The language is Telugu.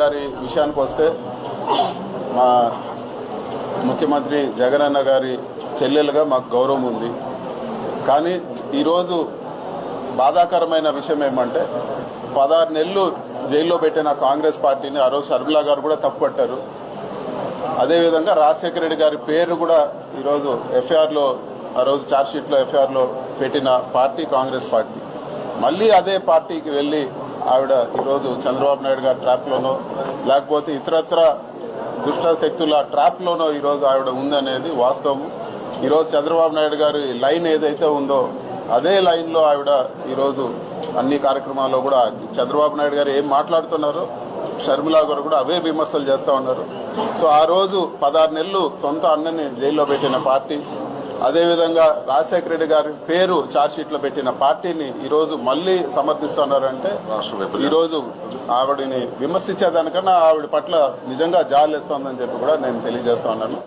గారి విషయానికి వస్తే మా ముఖ్యమంత్రి జగనన్న గారి చెల్లెలుగా మాకు గౌరవం ఉంది. కానీ ఈరోజు బాధాకరమైన విషయం ఏమంటే పదహారు నెలలు జైల్లో పెట్టిన కాంగ్రెస్ పార్టీని ఆ రోజు సర్మిలా గారు కూడా తప్పుపట్టారు. అదేవిధంగా రాజశేఖర రెడ్డి గారి పేరు కూడా ఈరోజు ఎఫ్ఐఆర్లో ఆ రోజు ఛార్జ్షీట్లో ఎఫ్ఐఆర్లో పెట్టిన పార్టీ కాంగ్రెస్ పార్టీ. మళ్ళీ అదే పార్టీకి వెళ్ళి ఆవిడ ఈరోజు చంద్రబాబు నాయుడు గారి ట్రాప్లోనో లేకపోతే ఇతరత్ర దుష్ట శక్తుల ట్రాప్లోనో ఈరోజు ఆవిడ ఉందనేది వాస్తవం. ఈరోజు చంద్రబాబు నాయుడు గారి లైన్ ఏదైతే ఉందో అదే లైన్లో ఆవిడ ఈరోజు అన్ని కార్యక్రమాల్లో కూడా చంద్రబాబు నాయుడు గారు ఏం మాట్లాడుతున్నారో షర్మిలా గారు కూడా అవే విమర్శలు చేస్తూ ఉన్నారు. సో ఆ రోజు పదహారు నెలలు సొంత అన్నని జైల్లో పెట్టిన పార్టీ అదేవిధంగా రాజశేఖర రెడ్డి గారి పేరు ఛార్జ్షీట్లో పెట్టిన పార్టీని ఈరోజు మళ్ళీ సమర్థిస్తున్నారంటే ఈరోజు ఆవిడని విమర్శించేదానికన్నా ఆవిడ పట్ల నిజంగా జాలేస్తోందని చెప్పి కూడా నేను తెలియజేస్తా ఉన్నాను.